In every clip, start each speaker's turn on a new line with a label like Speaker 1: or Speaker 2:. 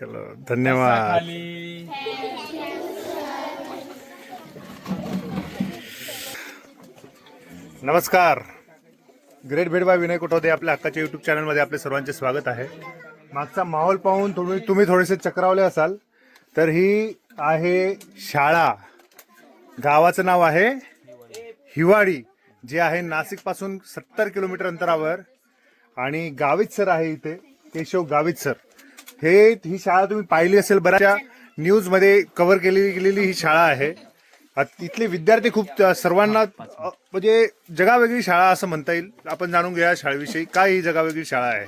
Speaker 1: चलो धन्यवाद. नमस्कार. ग्रेट भेट बाय विनय कोटवदे आपल्या हक्काच्या युट्यूब चॅनलमध्ये आपले सर्वांचे स्वागत आहे. मागचा माहोल पाहून तुम्ही तुम्ही थोडेसे चक्रावले असाल तर ही आहे शाळा. गावाचं नाव आहे हिवाळी जे आहे नाशिकपासून सत्तर किलोमीटर अंतरावर आणि गावित सर आहे इथे केशव गावित सर. हे ही शाळा तुम्ही पाहिली असेल बऱ्याचशा न्यूजमध्ये कव्हर केलेली गेलेली ही शाळा आहे. अ- इथले विद्यार्थी खूप सर्वांना म्हणजे जगावेगळी शाळा असं म्हणता येईल. आपण जाणून घेऊया शाळेविषयी. काय ही जगावेगळी शाळा आहे?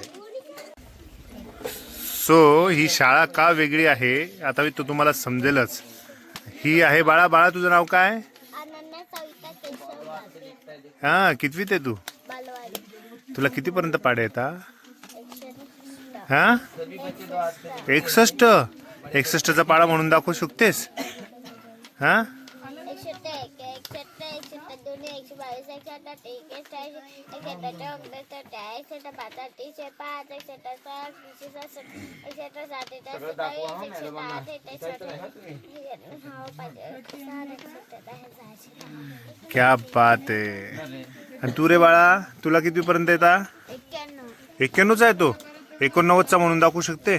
Speaker 1: सो ही शाळा का वेगळी आहे? आता मी तो तुम्हाला समजेलच. ही आहे बाळा बाळा तुझं नाव काय
Speaker 2: अनन्या सविता केशव गाते
Speaker 1: हा कितवीत आहे तू? तुला कितीपर्यंत पाडे येतात हा? एकसष्ट. एकसष्टचा पाडा म्हणून दाखवू शकतेस? हा
Speaker 2: एकशे एक एकशे एकशे दोन अठ्ठावीस
Speaker 1: क्या बात आहे आणि तू रे बाळा तुला कितवीपर्यंत येतात
Speaker 2: एक्क्याण्णव.
Speaker 1: एक्क्याण्णवचा आहे तो. एकोणनव्वदचा म्हणून दाखवू शकते?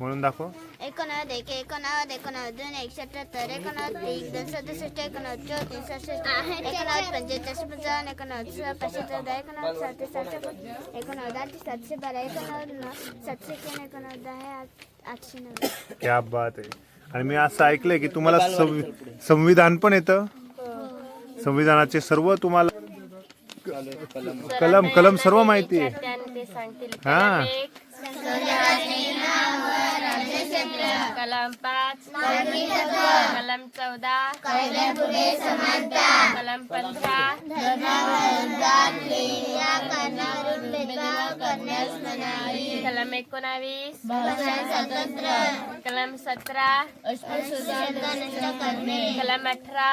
Speaker 1: म्हणून दाखव.
Speaker 2: एकोणनव्वद एक एकोणनव्वद एकोणनव्वद दोन एकशे अठ्याहत्तर एकोणनव्वद एक दोन सदुसष्ट एकोणनव्वद चौतीस सहासष्ट एकोणनव्वद पंचेचाळीस पंचावन्न एकोणनव्वद सोळा पाचशे चौदा एकोणनव्वद सातशे सातशे एकोणनव्वद आठशे सातशे बारा एकोणनव्वद नऊ सातशे एक्क्याण्णव एकोणनव्वद दहा आठ- आठशे नव्वद
Speaker 1: क्या बात आहे. आणि मी असं ऐकलंय की तुम्हाला संवि- संविधान पण येतं? संविधानाचे सर्व तुम्हाला कलम कलम सर्व माहिती आहे.
Speaker 3: ते सांगतील.
Speaker 1: हा.
Speaker 3: कलम पाच कलम चौदा. कलम पंधरा. कलम एकोणावीस कलम सतरा कलम अठरा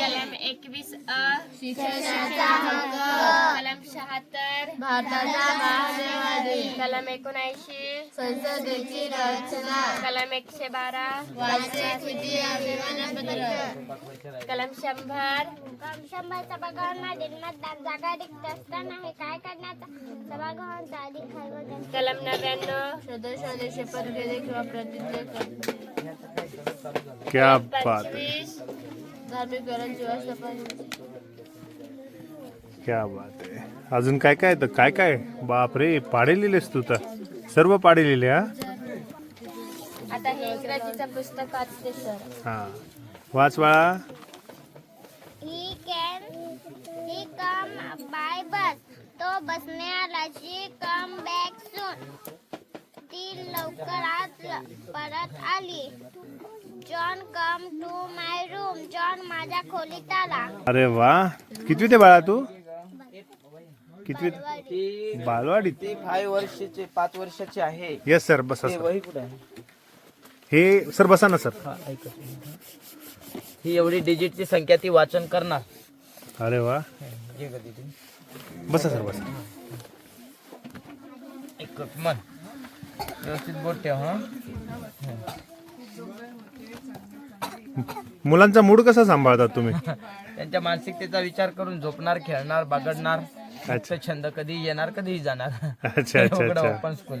Speaker 3: कलम एकवीस अ कलम शहात्तर कलम एकोणऐंशी कलम एकशे बारा कलम शंभर
Speaker 2: शंभर सभागृहांमध्ये मतदान जागा रिक्त असताना हे काय करण्याचा त्यांचा
Speaker 3: कलम नव्याण्णव.
Speaker 4: सदस्याने शपथ घेणे किंवा प्रतिज्ञा करणे
Speaker 1: क्या बात
Speaker 4: धार्मिक
Speaker 1: क्या बात आहे अजून काय काय तर काय काय? बापरे पाडे लिहिलेस तू तर. सर्व पाडे लिहिले हा?
Speaker 3: आता हे इंग्रजीचं पुस्तक वाचते सर
Speaker 1: हा. वाच बाळा.
Speaker 2: He can he come by बस तो शी कम बॅक सून ती लवकर आज परत आली. John come to my room John माझ्या खोलीत आला
Speaker 1: अरे वा. कितवी ते बाळा तू? कितवी
Speaker 5: ती
Speaker 1: बालवाडीत?
Speaker 5: ती फाय वर्षाची पाच वर्षाची आहे.
Speaker 1: येस सर बसा
Speaker 5: ते
Speaker 1: सर
Speaker 5: वही कुठे आहे?
Speaker 1: हे सर बसा ना सर
Speaker 5: हा, ऐका. ही एवढी डिजिटची संख्या ती वाचन करणार.
Speaker 1: अरे वा.
Speaker 5: जे कधी ती
Speaker 1: बसा सर बसा.
Speaker 5: एक मन. व्यवस्थित बोट ठेव हा.
Speaker 1: मुलांचा मूड कसा सांभाळतात तुम्ही?
Speaker 5: त्यांच्या मानसिकतेचा विचार करून झोपणार खेळणार बागडणार.
Speaker 1: अच्छा.
Speaker 5: तो छंद कधी येणार कधीही जाणार.
Speaker 1: अच्छा अच्छा अच्छा.
Speaker 5: ओपन स्कूल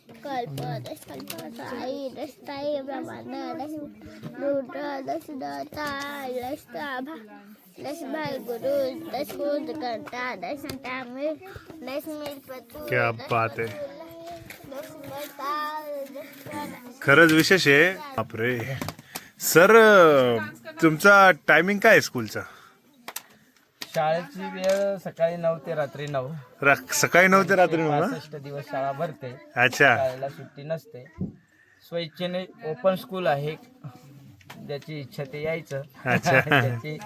Speaker 2: दस कल्प साई दस ताई ब्रह्मांड दस रुद्र दस दत्ता दस ताभा दस भाई गुरु दस खुद करता दस संता मिल दस मिल पतू
Speaker 1: क्या बात
Speaker 2: दस
Speaker 1: खरंच विशेष आहे. बापरे. सर तुमचा टायमिंग काय आहे स्कूलचा
Speaker 5: शाळेची वेळ सकाळी नऊ ते रात्री नऊ.
Speaker 1: रा- सकाळी नऊ ते रात्री नऊ ना
Speaker 5: पासष्ट दिवस शाळा भरते.
Speaker 1: अच्छा.
Speaker 5: शाळेला सुट्टी नसते. स्वइच्छेने ओपन स्कूल आहे. ज्याची इच्छा ते यायचं.
Speaker 1: अच्छा.
Speaker 5: ज्याची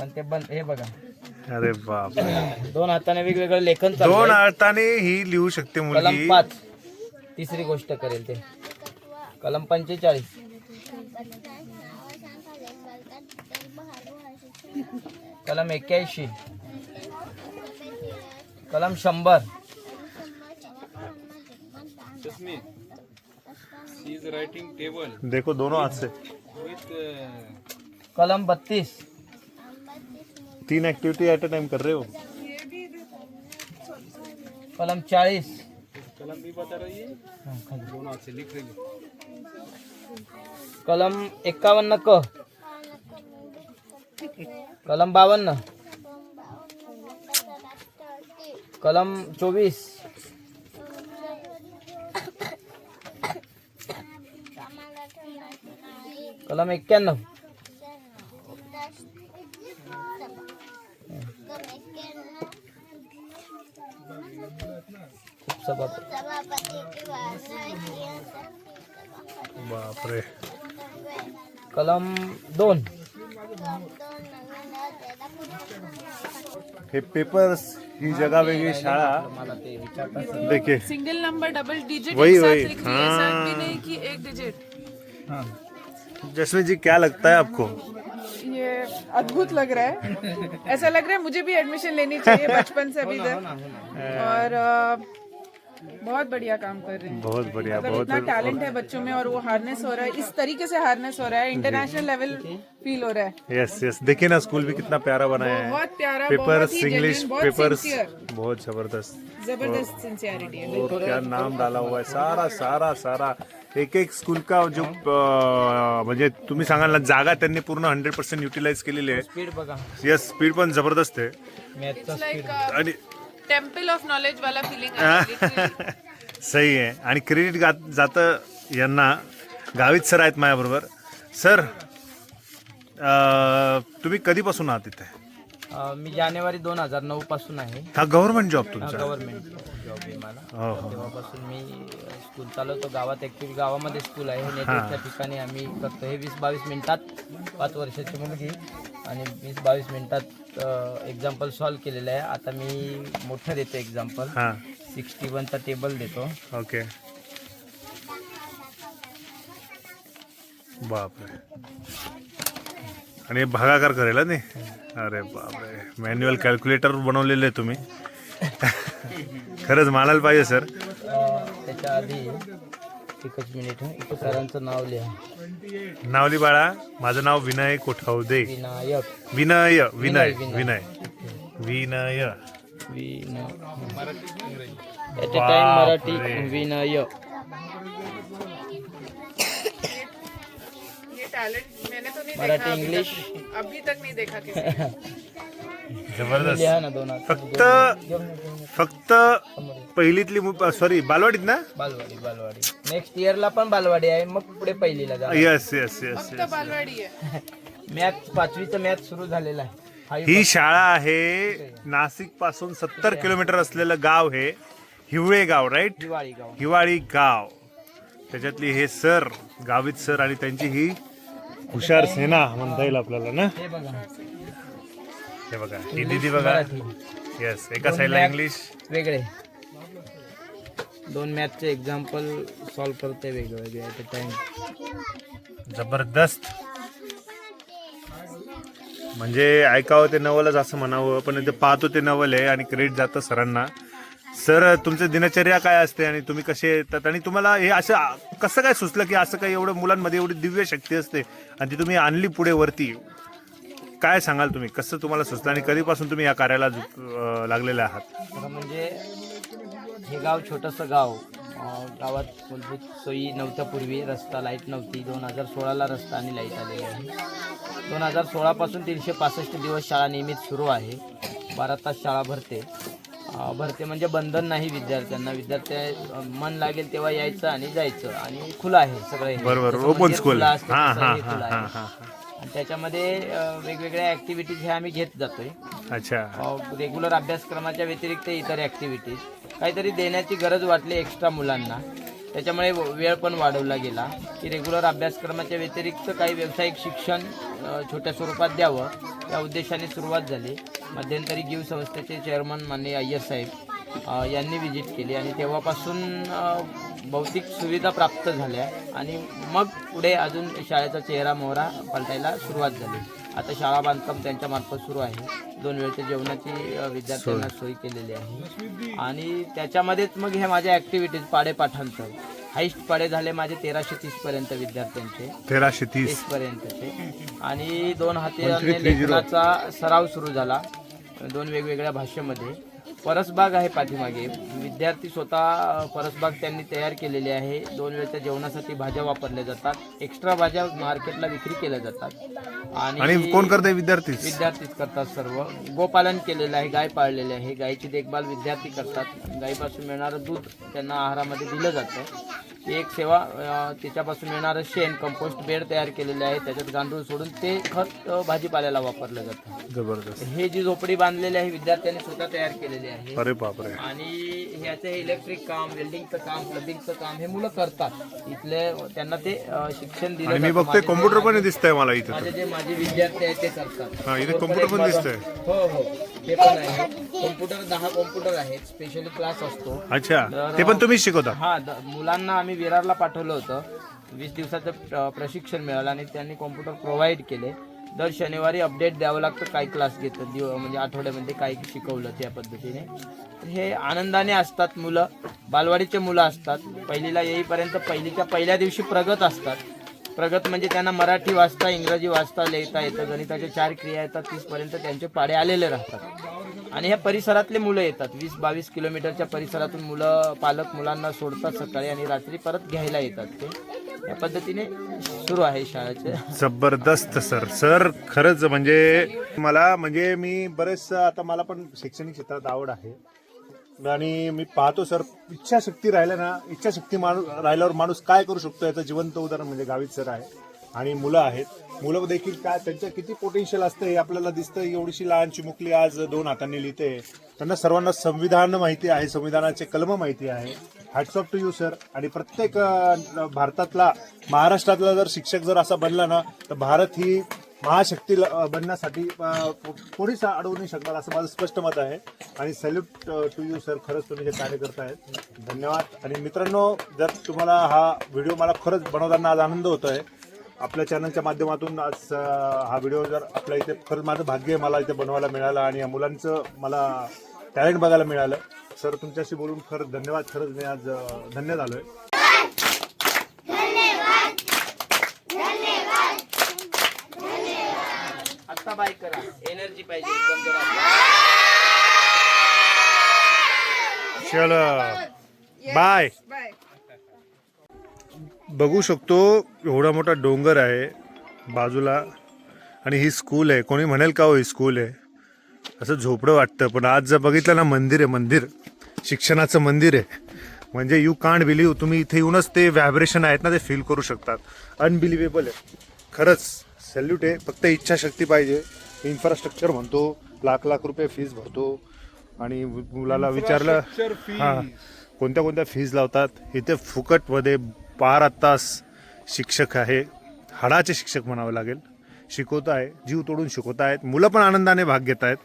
Speaker 5: पण ते बंद हे बघा.
Speaker 1: अरे बाप
Speaker 5: दोन हाताने वेगवेगळं लेखन.
Speaker 1: दोन अर्थाने ही लिहू शकते
Speaker 5: कलम
Speaker 1: मुलगी
Speaker 5: पाच. तिसरी गोष्ट करेल ते. कलम पंचेचाळीस. कलम एक्क्याऐंशी कलम शंभर.
Speaker 1: देखो दोनों हाथ से।
Speaker 5: कलम बत्तीस.
Speaker 1: तीन एक्टिविटी एट अ टाइम कर रहे हो?
Speaker 5: कलम चाळीस हा, खाली. कलम एक्कावन्न क कलम बावन्न। कलम चोवीस कलम एक्क्याण्णव खूप सभा
Speaker 2: सभापती. किंवा
Speaker 1: बापरे
Speaker 5: कलम दोन.
Speaker 1: हे पेपर्स ही जगह वेगळी शाळा.
Speaker 5: विचारतात
Speaker 1: देखिए.
Speaker 6: सिंगल नंबर डबल डिजिट
Speaker 1: वही,
Speaker 6: एक
Speaker 1: वही, हाँ।
Speaker 6: भी नहीं कि एक डिजिट
Speaker 1: जसवीत जी क्या लगता है आपको?
Speaker 6: ये अद्भुत लग रहा है। ऐसा लग रहा है मुझे भी एडमिशन लेनी चाहिए बचपन से अभी तक। और बहुत बढ़िया काम कर रहे हैं।
Speaker 1: बहुत बढ़िया
Speaker 6: मतलब
Speaker 1: बहुत
Speaker 6: इतना टैलेंट है बच्चों में और वो हार्नेस हो रहा है इस तरीके से हार्नेस हो रहा है इंटरनेशनल लेवल फील हो रहा है।
Speaker 1: यस यस देखिए ना स्कूल भी कितना प्यारा बनाया है।
Speaker 6: बहुत प्यारा
Speaker 1: पेपर्स इंग्लिश
Speaker 6: genuine, बहुत
Speaker 1: पेपर्स बहुत ज़बरदस्त।
Speaker 6: ज़बरदस्त सिंसियरिटी है
Speaker 1: और क्या नाम डाला हुआ है सारा सारा सारा। एक एक स्कूल का जो अं, म्हणजे तुम्ही सांगाल ना जागा त्यांनी पूर्ण हंड्रेड पर्सेंट युटिलाइज केलेली आहे
Speaker 5: स्पीड बघा
Speaker 1: यस स्पीड पण ज़बरदस्त आहे
Speaker 6: लाइक
Speaker 1: आणि
Speaker 6: टेम्पल ऑफ नॉलेज वाला फीलिंग
Speaker 1: सही आहे. आणि क्रेडिट जातं यांना. गावित सर आहेत माझ्याबरोबर. सर अं, तुम्ही कधीपासून आहात इथे?
Speaker 5: मी जानेवारी दोन हजार नऊ पासून आहे.
Speaker 1: हा गव्हर्नमेंट जॉब तुमचा.
Speaker 5: गव्हर्नमेंट जॉब आहे मला.
Speaker 1: हो हो.
Speaker 5: तेव्हापासून मी स्कूल चालवतो. गावात ऍक्च्युली गावामध्ये स्कूल आहे. नेटवर्कच्या ठिकाणी आम्ही करतो. हे वीस बावीस मिनिटात पाच वर्षाची मुलगी आणि वीस बावीस मिनिटात एक्झाम्पल सॉल्व केलेलं आहे. आता मी मोठं देतो एक्झाम्पल
Speaker 1: हां.
Speaker 5: सिक्स्टी वनचा टेबल देतो.
Speaker 1: ओके. बापरे. आणि हे भागाकार करेल हा नाही अरे बापरे. मॅन्युअल कॅल्क्युलेटर बनवलेले आहे तुम्ही. खरंच मानायला पाहिजे सर
Speaker 5: अं, त्याच्या आधी एकच मिनिट हं. इथं सरांचं नाव लिहा
Speaker 1: नावली बाळा. माझं नाव Vinay Kothawade.
Speaker 5: Vinayak.
Speaker 1: Vinay Vinay
Speaker 5: Vinay.
Speaker 1: Vinay. Vinay.
Speaker 5: Vinay. At a time Marathi. Vinay
Speaker 6: ये टैलेंट मैंने तो नहीं
Speaker 5: मराठी
Speaker 6: देखा अभी
Speaker 5: इंग्लिश
Speaker 6: तक अभी तक नहीं देखा किसी।
Speaker 1: जबरदस्त। फक्त फक्त पहिलीतली सॉरी बालवाडीत ना?
Speaker 5: बालवाडी बालवाडी. नेक्स्ट इयरला पण बालवाडी आहे मग पुढे पहिलीला जा
Speaker 1: येस येस येस
Speaker 6: बालवाड़ी है
Speaker 5: मॅथ पाचवीचं मॅथ सुरू झालेलं आहे.
Speaker 1: ही शाळा आहे नाशिकपासून सत्तर किलोमीटर असलेलं गाव हे हिवळे गाव राईट
Speaker 5: दिवाळी गाव.
Speaker 1: हिवाळी गाव. त्याच्यातली हे सर गावित सर आणि त्यांची ही हुशार सेना म्हणता येईल आपल्याला ना?
Speaker 5: हे बघा.
Speaker 1: हे दिदी बघा. येस एका साईडला इंग्लिश
Speaker 5: वेगळे. दोन मॅथचे एक्झाम्पल सॉल्व करते वेगळे वेगळे ॲट अ टाइम
Speaker 1: जबरदस्त. म्हणजे ऐकावं ते नवलच असं म्हणावं पण इथे पाहतो ते नवल आहे आणि क्रेडिट जातं सरांना. सर तुमचे दिनचर्या काय असते आणि तुम्ही कसे येतात? आणि तुम्हाला हे असं कसं काय सुचलं की असं काही एवढं मुलांमध्ये एवढी दिव्य शक्ती असते आणि ती तुम्ही आणली पुढे वरती? काय सांगाल तुम्ही? कसं तुम्हाला सुचलं आणि कधीपासून तुम्ही या कार्याला लागलेले आहात?
Speaker 5: खरं म्हणजे हे गाव छोटंसं गाव. अं, गावात मूलभूत सोयी नव्हत्या पूर्वी. रस्ता लाइट नव्हती. दोन हजार सोळाला रस्ता आणि लाइट आलेली आहे. दोन हजार सोळापासून तीनशे पासष्ट दिवस शाळा नियमित सुरू आहे. बारा तास शाळा भरते. भरते म्हणजे बंधन नाही विद्यार्थ्यांना. विद्यार्थी मन लागेल तेव्हा यायचं आणि जायचं. आणि खुलं आहे सगळं हे.
Speaker 1: बरोबर ओपन
Speaker 5: मंदिर
Speaker 1: स्कूल हां हां
Speaker 5: हे
Speaker 1: हां हां. हां.
Speaker 5: आणि त्याच्यामध्ये वेगवेगळ्या ऍक्टिव्हिटीज ह्या आम्ही घेत जातोय.
Speaker 1: अच्छा.
Speaker 5: रेग्युलर अभ्यासक्रमाच्या व्यतिरिक्त इतर ॲक्टिव्हिटीज काहीतरी देण्याची गरज वाटली एक्स्ट्रा मुलांना. त्याच्यामुळे व- वेळ पण वाढवला गेला. की रेग्युलर अभ्यासक्रमाच्या व्यतिरिक्त काही व्यावसायिक शिक्षण छोट्या स्वरूपात द्यावं. या उद्देशाने सुरुवात झाली. मध्यंतरी गिव संस्थेचे चेअरमन माननीय अय्यर साहेब यांनी व्हिजिट केली आणि तेव्हापासून भौतिक सुविधा प्राप्त झाल्या आणि मग पुढे अजून शाळेचा चेहरा मोहरा पलटायला सुरुवात झाली. आता शाळा बांधकाम त्यांच्या मार्फत सुरू आहे. दोन वेळच्या जेवणाची विद्यार्थ्यांना सोय केलेली आहे. आणि त्याच्यामध्येच मग हे माझ्या ॲक्टिव्हिटीज पाडे पाठांतर. हाईस्ट पाडे झाले माझे तेराशे तीस पर्यंत विद्यार्थ्यांचे.
Speaker 1: तेराशे तीस.
Speaker 5: तीस पर्यंतचे. आणि दोन हाती लेखनाचा सराव सुरू झाला. दोन वेगवेगळ्या भाषेमध्ये. परसबाग आहे पाठीमागे. विद्यार्थी स्वतः परसबाग त्यांनी तयार केलेली आहे. दोन वेळच्या जेवणासाठी भाज्या वापरल्या जातात. एक्स्ट्रा भाज्या मार्केटला विक्री केल्या जातात.
Speaker 1: आणि कोण करते विद्यार्थी
Speaker 5: विद्यार्थीच करतात सर्व. गोपालन केलेलं आहे गाय पाळलेली आहे. गायची देखभाल विद्यार्थी करतात. गायीपासून मिळणारं दूध त्यांना आहारामध्ये दिलं जातं. एक सेवा त्याच्यापासून मिळणारं शेण कंपोस्ट बेड तयार केलेले आहे. त्याच्यात गांडूळ सोडून ते खत भाजीपाल्याला वापरलं जातं.
Speaker 1: जबरदस्त.
Speaker 5: हे जी झोपडी बांधलेली आहे विद्यार्थ्यांनी स्वतः तयार केलेली आहे.
Speaker 1: अरे बापरे.
Speaker 5: आणि ह्याचं इलेक्ट्रिक काम वेल्डिंगचं काम प्लबिंगचं काम हे मुलं करतात. इथले त्यांना ते अं, शिक्षण दिलं
Speaker 1: आणि मी
Speaker 5: जातं.
Speaker 1: बघतोय
Speaker 5: माझे-
Speaker 1: कॉम्प्युटर पण दिसतंय मला इथं.
Speaker 5: माझे जे माझे विद्यार्थी आहेत ते करतात.
Speaker 1: हा, इथे कॉम्प्युटर पण. दिसतंय.
Speaker 5: हो हो. ते पण आहे. कॉम्प्युटर दहा कॉम्प्युटर आहेत. स्पेशली क्लास असतो.
Speaker 1: अच्छा. ते पण तुम्हीच शिकवता?
Speaker 5: हा द- मुलांना आम्ही विरारला पाठवलं होतं. वीस दिवसाचं प्र- प्रशिक्षण मिळालं आणि त्यांनी कॉम्प्युटर प्रोव्हाइड केले. दर शनिवारी अपडेट द्यावं लागतं. काय क्लास घेतं दिव म्हणजे आठवड्यामध्ये काय शिकवलं त्या पद्धतीने. हे आनंदाने असतात मुलं. बालवाडीचे मुलं असतात. पहिलीला येईपर्यंत पहिलीच्या पहिल्या दिवशी प्रगत असतात. प्रगत म्हणजे त्यांना मराठी वाचता इंग्रजी वाचता लिहिता येतं. गणिताच्या चार क्रिया येतात. तीसपर्यंत त्यांचे पाडे आलेले राहतात. आणि ह्या परिसरातले मुलं येतात. वीस बावीस किलोमीटरच्या परिसरातून मुलं पालक मुलांना सोडतात सकाळी आणि रात्री परत घ्यायला येतात ते. या पद्धतीने सुरू आहे शाळेचे.
Speaker 1: जबरदस्त सर. सर खरंच म्हणजे मला म्हणजे मी बरेच आता मला पण शैक्षणिक क्षेत्रात आवड आहे. आणि मी पाहतो सर इच्छाशक्ती राहिल्या ना इच्छाशक्ती माणूस राहिल्यावर माणूस काय करू शकतो याचं जिवंत उदाहरण म्हणजे गावित सर आहे. आणि मुलं आहेत. मुलं देखील काय त्यांचं किती पोटेन्शियल असतं हे आपल्याला दिसतं एवढीशी लहान चिमुकली आज दोन हातांनी लिहिते. त्यांना सर्वांना संविधान माहिती आहे संविधानाचे कलम माहिती आहे. Hats off to you sir आणि प्रत्येक भारतातला महाराष्ट्रातला जर शिक्षक जर असा बनला ना तर भारत ही महाशक्ती बनण्यासाठी कोणीच अडवू नाही शकणार असं माझं स्पष्ट मत आहे. आणि सॅल्यूट टू यू सर खरंच तुम्ही जे कार्य करतायत. धन्यवाद. आणि मित्रांनो जर तुम्हाला हा व्हिडिओ मला खरंच बनवताना आज आनंद होतो आहे आपल्या चॅनलच्या माध्यमातून आज हा व्हिडिओ जर आपल्या इथे खरंच माझं भाग्य आहे मला इथे बनवायला मिळालं आणि या मुलांचं मला टॅलेंट बघायला मिळालं. सर तुमच्याशी बोलून खरंच धन्यवाद खरंच मी आज धन्य झालोय.
Speaker 5: आत्ता बाय करा. एनर्जी पाहिजे एकदम जोरात.
Speaker 1: चलो. बाय
Speaker 6: बाय
Speaker 1: बघू शकतो एवढा मोठा डोंगर आहे बाजूला. आणि ही स्कूल आहे. कोणी म्हणेल का हो ही स्कूल आहे? असं झोपडं वाटतं पण आज जर बघितलं ना मंदिर आहे मंदिर. शिक्षणाचं मंदिर आहे. म्हणजे यू कांट बिलीव तुम्ही इथे येऊनच ते व्हायब्रेशन आहेत ना ते फील करू शकतात. अनबिलिव्हेबल आहे. खरंच सॅल्यूट आहे. फक्त इच्छाशक्ती पाहिजे. इन्फ्रास्ट्रक्चर म्हणतो लाख लाख रुपये फीज भरतो. आणि मुलाला विचारलं हां कोणत्या कोणत्या फीज लावतात? इथे फुकटमध्ये बारा तास शिक्षक आहे. हाडाचे शिक्षक म्हणावं लागेल. शिकवत आहे जीव तोडून शिकवत आहेत मुलं पण आनंदाने भाग घेत आहेत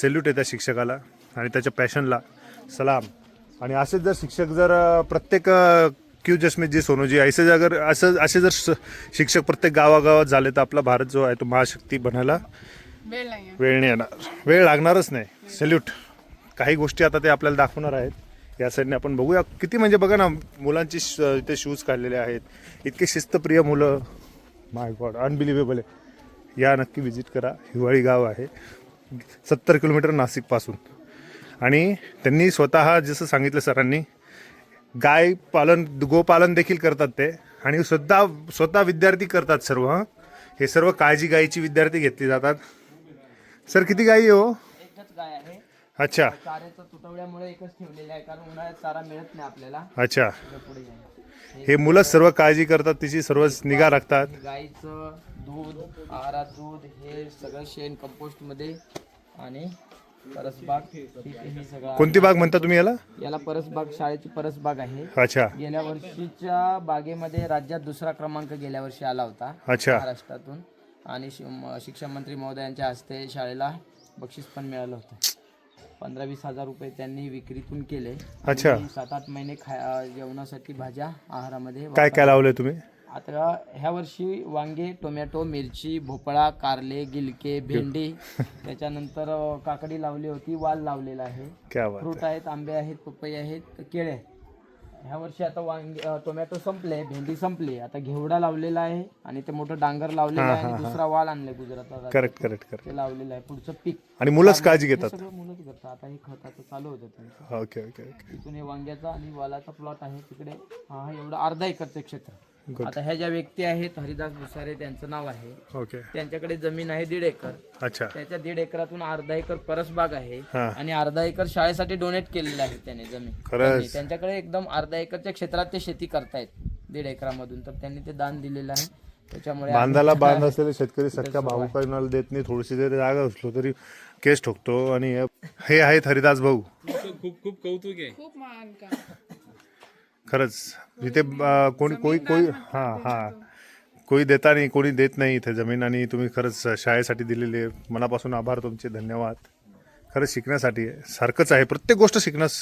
Speaker 1: सेल्यूट आहे त्या शिक्षकाला आणि त्याच्या पॅशनला. सलाम. आणि असेच जर शिक्षक जर प्रत्येक क्यू जसमित जी सोनूजी असे जर अगर असं असे जर शिक्षक प्रत्येक गावागावात झाले तर आपला भारत जो आहे तो महाशक्ती बनायला
Speaker 6: वेळ नाही
Speaker 1: येणार. वेळ लागणारच नाही. सल्यूट. काही गोष्टी आता ते आपल्याला दाखवणार आहेत. या साईडने आपण बघूया. किती म्हणजे बघा ना मुलांचे इथे शूज काढलेले आहेत. इतके शिस्तप्रिय मुलं. माय गॉड अनबिलिव्हेबल आहे. या नक्की विजिट करा. हिवाळी गाव आहे. सत्तर किलोमीटर नाशिकपासून. आणि त्यांनी स्वतः जसं सांगितलं सरांनी गाय पालन गोपालन देखील करतात ते. आणि स्वतः स्वतः विद्यार्थी करतात सर्व हं. सर्व काळजी गायीची विद्यार्थी घेतली जातात. सर किती गायी आहे हो?
Speaker 5: गाय आहे.
Speaker 1: अच्छा.
Speaker 5: चाऱ्याचं तुटवड्यामुळे एकच ठेवलेलं आहे कारण उन्हाळ्यात चारा मिळत नाही आपल्याला.
Speaker 1: अच्छा.
Speaker 5: पुढे.
Speaker 1: हे मुलं सर्व काळजी करतात तिची सर्व निगा राखतात.
Speaker 5: गाईचं दूध आहारात दूध हे सगळं शेण कंपोस्टमध्ये आणि परसबाग हे सगळं
Speaker 1: कोणती बाग म्हणता तुम्ही याला?
Speaker 5: याला परसबाग शाळेची परसबाग आहे.
Speaker 1: अच्छा.
Speaker 5: गेल्या वर्षीच्या बागेमध्ये राज्यात दुसरा क्रमांक गेल्या वर्षी आला होता.
Speaker 1: अच्छा.
Speaker 5: महाराष्ट्रातून. आणि शिक्षण मंत्री महोदयांच्या हस्ते शाळेला बक्षीस पण मिळालं होतं. पंधरा वीस हजार रुपये त्यांनी विक्रीतून केले.
Speaker 1: अच्छा.
Speaker 5: सात आठ महिने खा जेवणासाठी भाज्या आहारामध्ये
Speaker 1: काय काय लावलंय तुम्ही?
Speaker 5: आता ह्या वर्षी वांगे टोमॅटो मिरची भोपळा कारले गिलके भेंडी त्याच्यानंतर काकडी लावली होती वाल लावलेला आहे. फ्रूट आहेत आंबे आहेत पपई आहेत केळे आहेत. ह्या वर्षी आता वांगे टोमॅटो संपले भेंडी संपली. आता घेवडा लावलेला आहे आणि ते मोठं डांगर लावलेलं आहे आणि दुसरा वाल आणलाय गुजरातला
Speaker 1: करेक्ट करेक्ट करेक्ट
Speaker 5: ते लावलेलं आहे पुढचं पीक.
Speaker 1: आणि मुलंच काळजी
Speaker 5: हे
Speaker 1: घेतात
Speaker 5: सगळं मुलंच करतात. आता हे खताचं चालू होतं त्यांचं.
Speaker 1: ओके ओके ओके
Speaker 5: तिथून हे वांग्याचा आणि वालाचा प्लॉट आहे तिकडे. हा एवढं अर्धा एकरचं क्षेत्र. आता ह्या ज्या व्यक्ती आहेत हरिदास भुसारे त्यांचं नाव आहे.
Speaker 1: ओके
Speaker 5: त्यांच्याकडे जमीन आहे दीड एकर.
Speaker 1: अच्छा.
Speaker 5: त्याच्या दीड एकरातून अर्धा एकर परसबाग आहे
Speaker 1: हा.
Speaker 5: आणि अर्धा एकर शाळेसाठी डोनेट केलेलं आहे त्याने जमीन.
Speaker 1: खरंच?
Speaker 5: त्यांनी. त्यांच्याकडे एकदम अर्धा एकरच्या क्षेत्रात ते शेती करतायत दीड एकरामधून. तर त्यांनी ते दान दिलेलं आहे. त्याच्यामुळे
Speaker 1: बांधाला बांध असलेले शेतकरी सख्या भाऊ कोणाला देत नाही. थोडीशी जरी जागा असलो तरी केस ठोकतो आणि हे- हे आहेत हरिदास भाऊ.
Speaker 6: खूप महान काम.
Speaker 1: खरंच. इथे अं, कोणी कोई कोई हां हां. कोणी देता नाही कोणी देत नाही इथे जमीन आणि तुम्ही खरंच शाळेसाठी दिलेले मनापासून आभार तुमचे धन्यवाद. खरंच शिकण्यासाठी आहे. सारखंच आहे. प्रत्येक गोष्ट शिकण्यास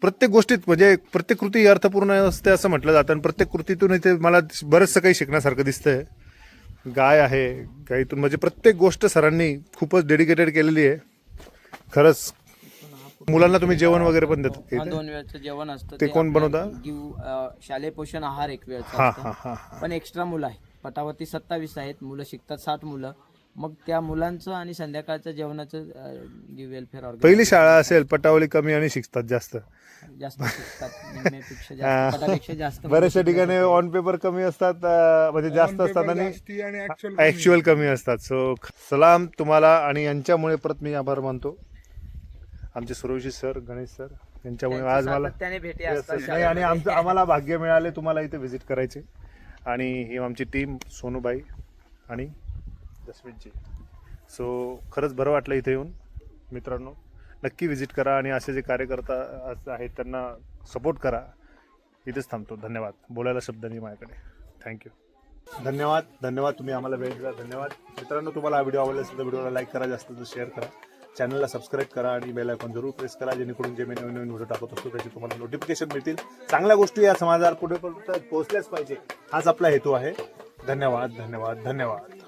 Speaker 1: प्रत्येक गोष्टीत म्हणजे प्रत्येक कृती अर्थपूर्ण असते असं म्हटलं जातं. आणि प्रत्येक कृतीतून इथे मला बरंचसं काही शिकण्यासारखं दिसतंय. गाय आहे गाईतून म्हणजे प्रत्येक गोष्ट सरांनी खूपच डेडिकेटेड केलेली आहे. खरंच मुलांना तुम्ही जेवण वगैरे पण देतात का
Speaker 5: हा,
Speaker 1: इथे?
Speaker 5: दोन वेळचं जेवण असतं
Speaker 1: ते कोण
Speaker 5: आपल्या
Speaker 1: बनवतं?
Speaker 5: गिव अ, शालेय पोषण आहार एक
Speaker 1: हा. हा हा हा.
Speaker 5: पण एक्स्ट्रा मुलं आहे. पटावरती सत्तावीस आहेत मुलं शिकतात साठ मुलं. मग त्या मुलांचं आणि संध्याकाळचं जेवणाचं वेलफेअर
Speaker 1: पहिली शाळा असेल पटावली कमी आणि शिकतात जास्त.
Speaker 5: जास्त शिकतात निम्म्यापेक्षा जास्त पटापेक्षा जास्त
Speaker 1: बऱ्याचशा ठिकाणी ऑन पेपर कमी असतात अं, म्हणजे जास्त असतात आणि ऍक्च्युअल कमी. असतात. सो सलाम तुम्हाला आणि यांच्यामुळे परत मी आभार मानतो. आमचे सुरवशी सर गणेश सर यांच्यामुळे आज मला
Speaker 5: त्याने भेटी
Speaker 1: Yes,
Speaker 5: असतात.
Speaker 1: yes. नाही आणि आमचं आम्हाला भाग्य मिळाले तुम्हाला इथे व्हिजिट करायचे. आणि ही आमची टीम सोनूबाई आणि जसमीतजी सो खरंच बरं वाटलं इथे येऊन मित्रांनो. नक्की व्हिजिट करा आणि असे जे कार्यकर्ता अस- आहेत त्यांना सपोर्ट करा. इथेच थांबतो. धन्यवाद. बोलायला शब्द नाही माझ्याकडे. थँक्यू धन्यवाद. धन्यवाद. तुम्ही आम्हाला वेळ दिला. धन्यवाद. मित्रांनो तुम्हाला हा व्हिडिओ आवडला असेल तर व्हिडिओला लाईक करा. जास्त शेअर करा. चॅनलला सबस्क्राईब करा आणि बेल आयकॉन जरूर प्रेस करा जेणेकरून जे मी नवीन नवीन व्हिडिओ टाकत असतो त्याची तुम्हाला नोटिफिकेशन मिळतील. चांगल्या गोष्टी या समाजावर पुढे पोहोचल्याच पाहिजे हाच आपला हेतू आहे. धन्यवाद धन्यवाद धन्यवाद.